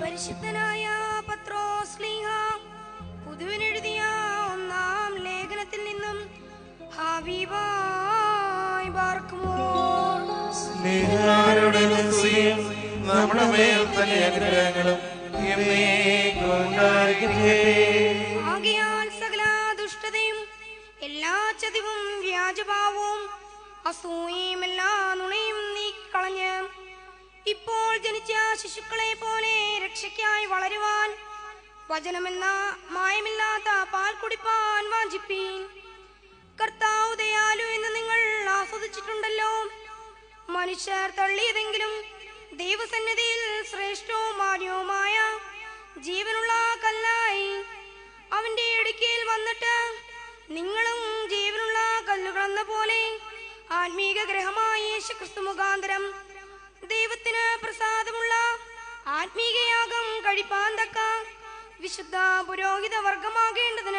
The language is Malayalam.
പരിശുദ്ധനായ പുതുവിനെഴുതിയ ഒന്നാം ലേഖനത്തിൽ നിന്നും ഹബീബായി പാർക്കുമോ സ്നേഹാരുടെ നിസ്സയും നമ്മുടെ മേൽ തന്നെ അനുഗ്രഹങ്ങളും എന്നേക്കും ഉണ്ടായിരിക്കട്ടെ. ആകയാൽ സകല ദുഷ്ടതയും എല്ലാ ചതിവും വ്യാജഭാവവും അസൂയയും എല്ലാ ജനിച്ച ശിശുക്കളെ പോലെ രക്ഷയ്ക്കായി വളരുവാൻ വചനമെന്ന മായമില്ലാത്ത പാൽ കുടിപ്പാൻ വാഞ്ചിപ്പീൻ. കർത്താവ് ദയാലു എന്ന് നിങ്ങൾ ആസ്വദിച്ചിട്ടുണ്ടല്ലോ. മനുഷ്യർ തള്ളിയതെങ്കിലും ദൈവസന്നിധിയിൽ ശ്രേഷ്ഠവും മാന്യവുമായ ജീവനുള്ള കല്ലായി. അവന്റെ ഇടുക്കിയിൽ വന്നിട്ട് നിങ്ങളും ജീവനുള്ള കല്ലുകളെന്ന പോലെ ആത്മീക ഗ്രഹമായ യേശുക്രിസ്തു മുഖാന്തരം കഴിപ്പാൻ വിശുദ്ധ പുരോഹിത വർഗമാകേണ്ടതിന്